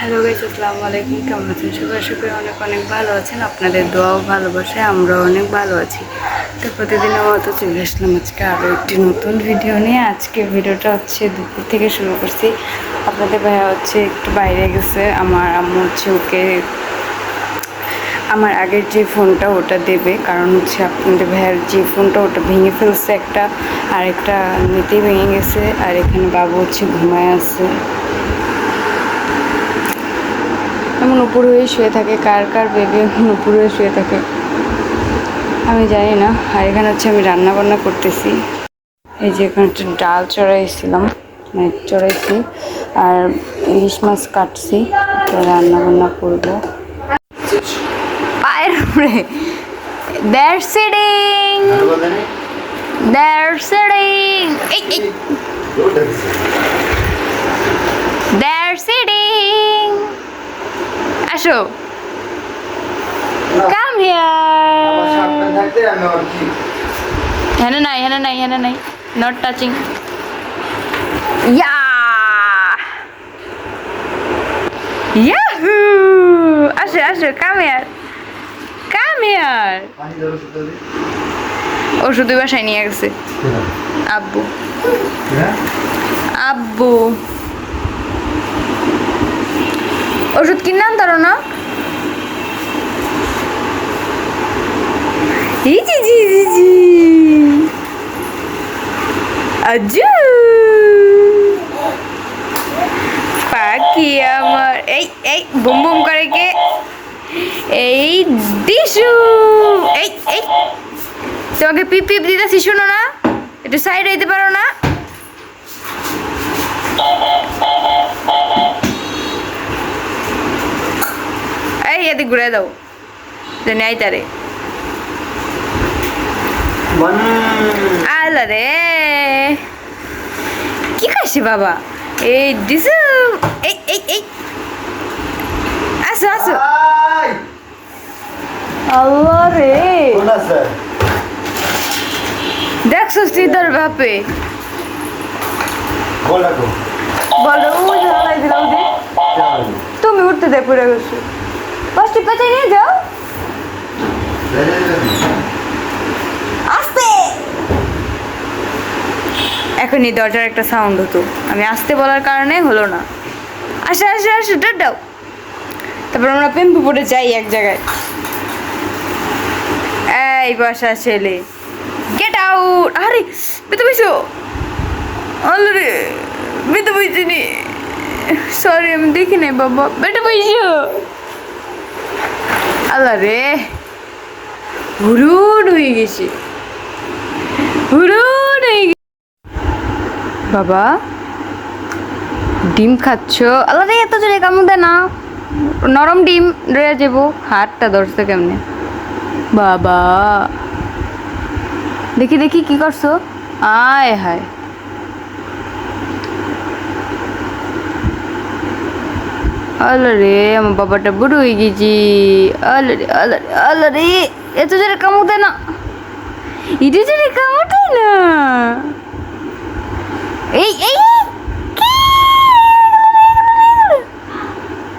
Hello guys আসসালামু আলাইকুম। কেমন আছেন? সবাই আশা করি অনেক অনেক ভালো আছেন। আপনাদের দোয়াও ভালোবাসে আমরাও অনেক ভালো আছি। তো প্রতিদিনের মতো চলে আসলাম আজকে আরও একটি নতুন ভিডিও নিয়ে। আজকে ভিডিওটা হচ্ছে দুপুর থেকে শুরু করছি। আপনাদের ভাইয়া হচ্ছে একটু বাইরে গেছে। আমার আম্মু হচ্ছে ওকে, আমার আগের যে ফোনটা ওটা দেবে। কারণ হচ্ছে আপনাদের ভাইয়ার যে ফোনটা, ওটা ভেঙে ফেলছে একটা। আর একটা নিতেই ভেঙে গেছে। আর এখানে বাবু হচ্ছে ঘুমায় আছে। এমন উপর হয়ে শুয়ে থাকে, কার কার এমন উপর হয়ে শুয়ে থাকে, আমি জানি না। আর এখানে হচ্ছে আমি রান্না বান্না করতেছি। এই যে এখানে একটা ডাল চড়াইছিলাম মানে চড়াইছি, আর ইলিশ মাছ কাটছি, তো রান্না বান্না করব। পায়ের উপরে। They're sitting. They're sitting. আসো। কাম হেনে নাই হেনে নাই হেনে নাই। নট টাচিং ইয়া ইয়াহু আসো আসো কাম হিয়ার কাম হিয়ার ওষুধ বাসায় নিয়ে গেছে। আব্বু। হ্যাঁ? আব্বু। ওষুধ কিনলাম তার না জি জি পাখি আমার। এই এই, বুম বুম করে কে? এই, দিশু। এই এই। তোমাকে পিপ পিপ দিতেছি, শোনো না। একটু সাইড হইতে পারো না? এদিক ঘুরে দাও। যে নেই তারে। আলা রে। কি খাসি বাবা? এই দিশু এই এই এই। আসো আসো। আল্লাহ রে। দেখছ শ্রীধর বাপে? বল দিলাম। তুমি উঠতে দে পড়ে গেছো। ফার্স্টে পেতে নিয়ে যাও আস্তে। এখন এই দরজার একটা সাউন্ড হতো। আমি আসতে বলার কারণে হলো না। আসে আসে আসে ডাক দাও। তারপর আমরা পেম্পু পড়ে যাই এক জায়গায়। এই বাসা ছেলে। গেট আউট আরে বেতো বইছো অলরে বেতো বইছিনি সরি আমি দেখি নাই বাবা। বেটা বইছো আল্লাহ রে হুরুড হয়ে গেছি। হুরুড হয়ে গেছি। বাবা, ডিম খাচ্ছ? আল্লাহ রে এত জোরে কামড় দেয় না। নরম ডিম রয়ে যাব। হাতটা ধরছে কেমনে? বাবা। দেখি দেখি, কি করছ? আয় হায়। আল্লাহ রে আমার বাবাটা বুড়ো হয়ে গেছি। আল্লাহ রে আল্লাহ রে আল্লাহ রে এত জোরে কামড় না। এত জোরে কামড় না। এই এই কি?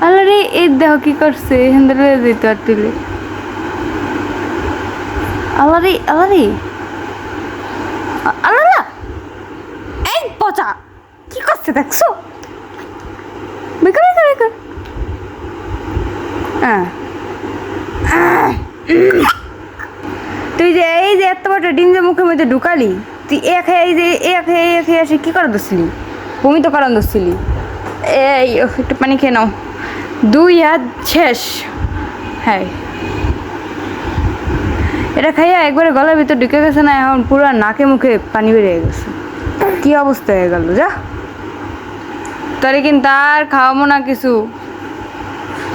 আল্লাহ রে এই দেহ কি করছে হেন্দ্র যেত আর তুলে। আল্লাহ রে আল্লাহ রে আ- আল্লাহ আল্লাহ! এই পচা, কি করছে দেখছ? আহ। তুই যে এই যে এত বড় ডিম যে মুখের মধ্যে ঢুকালি, তুই এ খেয়ে এই যে এ খেয়ে এ খেয়ে আসে কি করা দোষলি বমি তো কারণ দোষলি এই একটু পানি খেয়ে নাও। দুই হাত শেষ। হ্যাঁ এটা খাইয়া একবারে গলার ভিতর ঢুকে গেছে না, এখন পুরো নাকে মুখে পানি বেরিয়ে গেছে। কি অবস্থা হয়ে গেল, যা। তোরে কিন্তু আর খাওয়াবো না কিছু।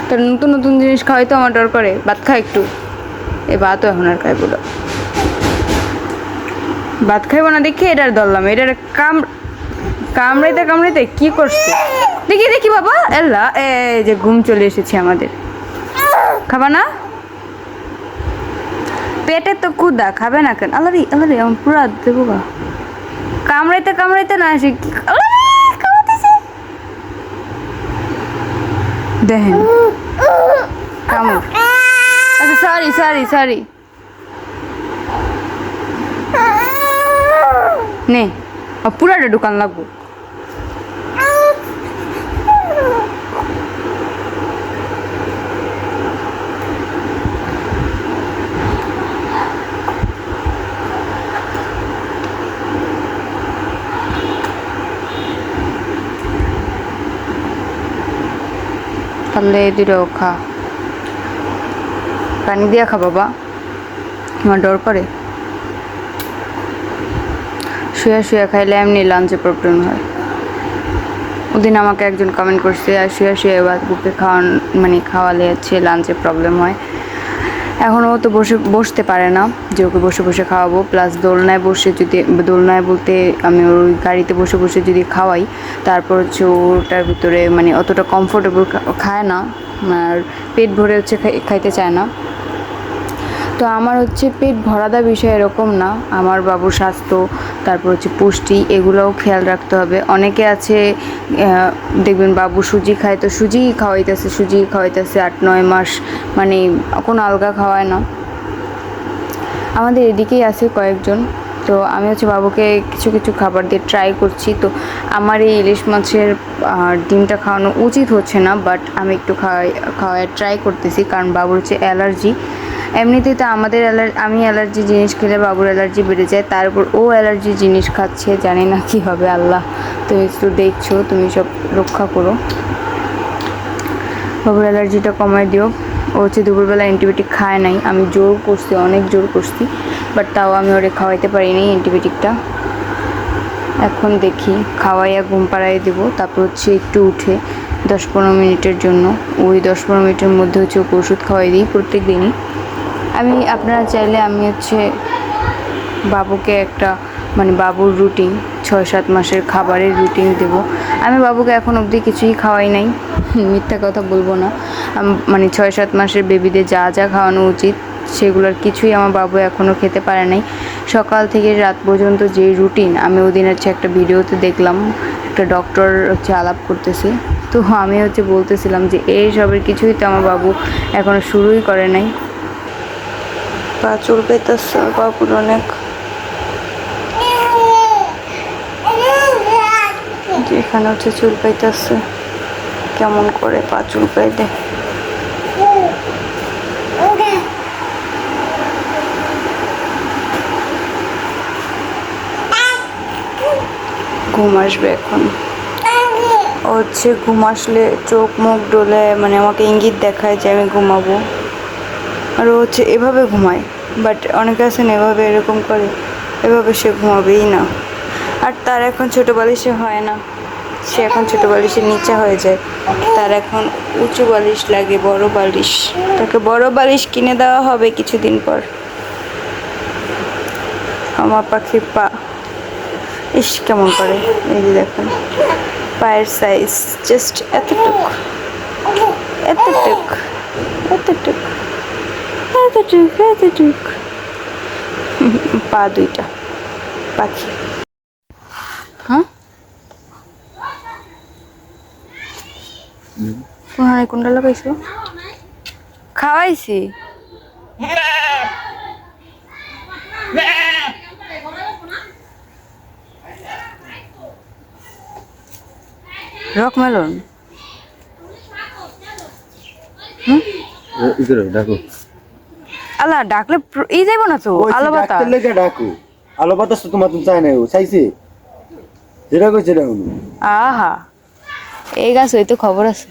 তোর নতুন নতুন জিনিস খাওয়াই তো আমার ডর করে ভাত খা একটু। এই ভাতও এখন আর খাইবো না। ভাত খাইবো না দেখি এটার ধরলাম। এটার কাম, কামড়াইতে কামড়াইতে কি করছে? দেখি দেখি বাবা। এল্লা, এ যে ঘুম চলে এসেছে আমাদের। খাবা না? পেটে তো কুদা খাবে না কেন? আল্লাহ রে আল্লাহ রে, আমার পুরা দেবো বা কামড়াইতে কামড়াইতে না আসে। দেখেন। কামড় আচ্ছা সরি সরি সরি নে আর পুরাটা দোকান লাগবো তাহলে এই দুটো খা পানি দিয়া খা বাবা। আমার ডর করে। শুয়ে শুয়া খাইলে এমনি লাঞ্চে প্রবলেম হয়। ওদিন আমাকে একজন কমেন্ট করছে, আর শুয়ে শুয়ে বাবুকে খাওয়ান মানে খাওয়ালে হচ্ছে লাঞ্চে প্রবলেম হয়। এখন ও তো বসে, বসতে পারে না যে ওকে বসে বসে খাওয়াবো। প্লাস দোলনায় বসে যদি, দোলনায় বলতে আমি ওর গাড়িতে বসে বসে যদি খাওয়াই, তারপর হচ্ছে ওটার ভিতরে মানে অতটা কমফোর্টেবল খায় না। আর পেট ভরে হচ্ছে খাই- খাইতে চায় না। তো আমার হচ্ছে পেট ভরাদা বিষয় এরকম না। আমার বাবুর স্বাস্থ্য, তারপর হচ্ছে পুষ্টি, এগুলোও খেয়াল রাখতে হবে। অনেকে আছে দেখবেন বাবু সুজি খায়, তো সুজি খাওয়াইতেছে সুজি খাওয়াইতেছে আট, নয় মাস মানে কোনো আলগা খাওয়ায় না। আমাদের এদিকেই আছে কয়েকজন, তো আমি হচ্ছে বাবুকে কিছু কিছু খাবার দিয়ে ট্রাই করছি। তো আমার এই ইলিশ মাছের ডিমটা খাওয়ানো উচিত হচ্ছে না বাট আমি একটু খাওয়াই খাওয়াই ট্রাই করতেছি, কারণ বাবুর হচ্ছে অ্যালার্জি। এমনিতেই তো আমাদের অ্যালার, আমি অ্যালার্জি জিনিস খেলে বাবুর অ্যালার্জি বেড়ে যায়, তার উপর ও অ্যালার্জি জিনিস খাচ্ছে, জানি না কী হবে, আল্লাহ। তুমি একটু দেখছ, তুমি সব রক্ষা করো। বাবুর অ্যালার্জিটা কমায় দিও। ও হচ্ছে দুপুরবেলা অ্যান্টিবায়োটিক খায় নাই, আমি জোর করছি, অনেক জোর করছি বাট তাও আমি ওরে খাওয়াইতে পারি পারিনি অ্যান্টিবায়োটিকটা। এখন দেখি, খাওয়াইয়া ঘুম পাড়াই দেবো, তারপর হচ্ছে একটু উঠে দশ পনেরো মিনিটের জন্য, ওই দশ পনেরো মিনিটের মধ্যে হচ্ছে ওষুধ খাওয়াই দিই প্রত্যেক দিনই। আমি, আপনারা চাইলে আমি হচ্ছে বাবুকে একটা মানে বাবুর রুটিন ছয় সাত মাসের খাবারের রুটিন দেব। আমি বাবুকে এখন অবধি কিছুই খাওয়াই নাই। মিথ্যা কথা বলব না। মানে ছয় সাত মাসের বেবিদের যা যা খাওয়ানো উচিত, সেগুলোর কিছুই আমার বাবু এখনও খেতে পারে নাই। সকাল থেকে রাত পর্যন্ত যে রুটিন আমি ওদিন হচ্ছে একটা ভিডিওতে দেখলাম, একটা ডক্টর হচ্ছে আলাপ করতেছে। তো আমি হচ্ছে বলতেছিলাম যে, এই সবের কিছুই তো আমার বাবু এখনও শুরুই করে নাই। পা চুল পেতেছে বাবুর অনেক এখানে হচ্ছে চুল পাইতেছে কেমন করে পা চুল পাইতে ঘুম আসবে এখন। হচ্ছে ঘুম আসলে চোখ মুখ ডোলে মানে আমাকে ইঙ্গিত দেখায় যে আমি ঘুমাবো। আর হচ্ছে এভাবে ঘুমায়। বাট অনেকে আছেন এভাবে এরকম করে, এভাবে সে ঘুমাবেই না। আর তার এখন ছোটো বালিশে হয় না। সে এখন ছোটো বালিশের নিচে হয়ে যায়। তার এখন উঁচু বালিশ লাগে, বড় বালিশ। তাকে বড় বালিশ কিনে দেওয়া হবে কিছুদিন পর। আমার পাখির পা, ইস, কেমন করে। এই যে দেখুন, পায়ের সাইজ জাস্ট এতটুক এতটুক এতটুক। এতটুক এতটুক পা দুইটা। পাখি। হ্যাঁ? কোনখানে কোনটা লাগাইছো খাওয়াইছি। রক মেলন ইধর ডাকো। আল্লাহ ডাকলে এই যাইব না তো আলো বাতাস। লেগে ডাকো। আলো বাতাস তো তোমার তুমি চাই না ও চাইছে? যেটা কইছে এটা আহা এই গাছ হইতো খবর আছে।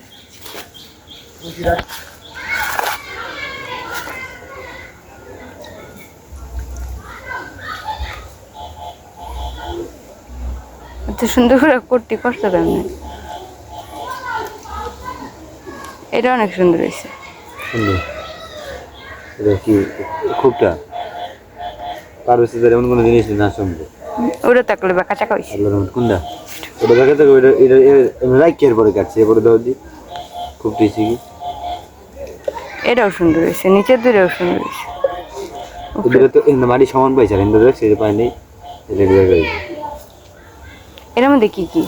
এত সুন্দর করে করতে কষ্ট কেমন এটা অনেক সুন্দর হয়েছে কি খুবটা? পারবে এমন কোনো জিনিস না সুন্দর ওটা তাকলে বাঁকা চাকা হয়েছে কোনটা? ওটা দেখা থেকে ওটা এটা রাইকের পরে কাটছে এরপরে দাও দি। খুব টেস্টি কি? এটাও সুন্দর হয়েছে নিচের দুটাও সুন্দর হয়েছে ওদের তো মাটি সমান পাইছে আর এখানে দেখছে এটা পাই নেই। এটা এটা এটা এর মধ্যে কি কি?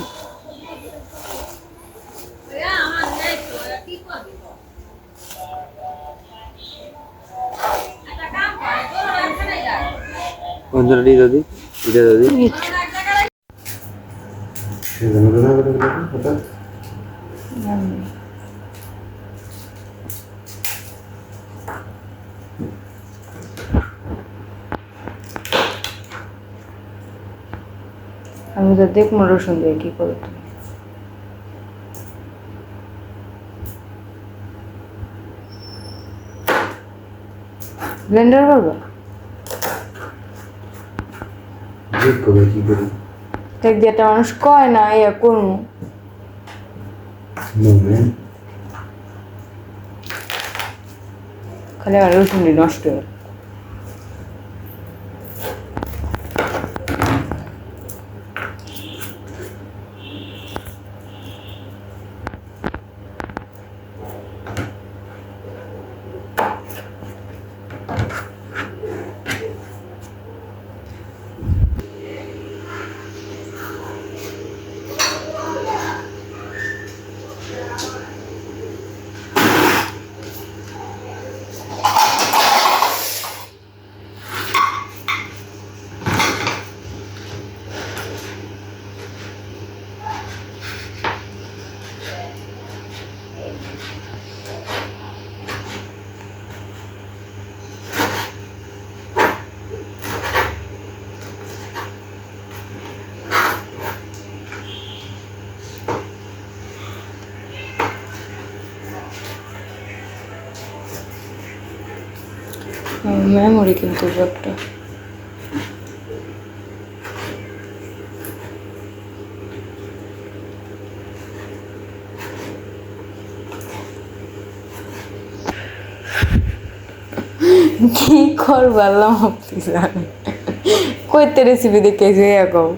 অঞ্জনাটি যদি এটা যদি আমি তো দেখব রসুন দিয়ে কি করো তুমি। ব্লেন্ডার করব কি করি কি করি দেখ একটা মানুষ কয় না ইয়া করব খালি আমার রসুনটি নষ্ট হয়ে মেমোরি কিন্তু একটা কি করব, আল্লাহ জানে কইতে রেসিপি দেখে এসে কও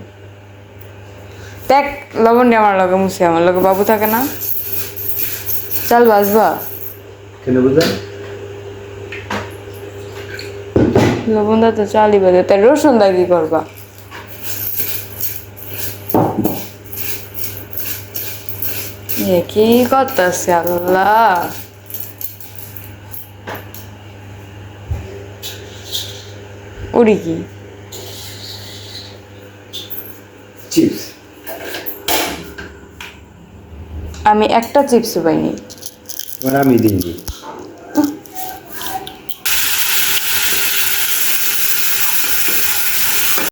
দেখ, লবণ দিয়ে আমার লগে মুছে, আমার লগে বাবু থাকে না। চাল বাজবা। কেন বুঝলেন লবণ দা তো চালই বাজে তাই রসুন দা কি করবা? কি করতেছে আল্লাহ? উড়ি কি? আমি একটা চিপস পাইনি আমি দিইনি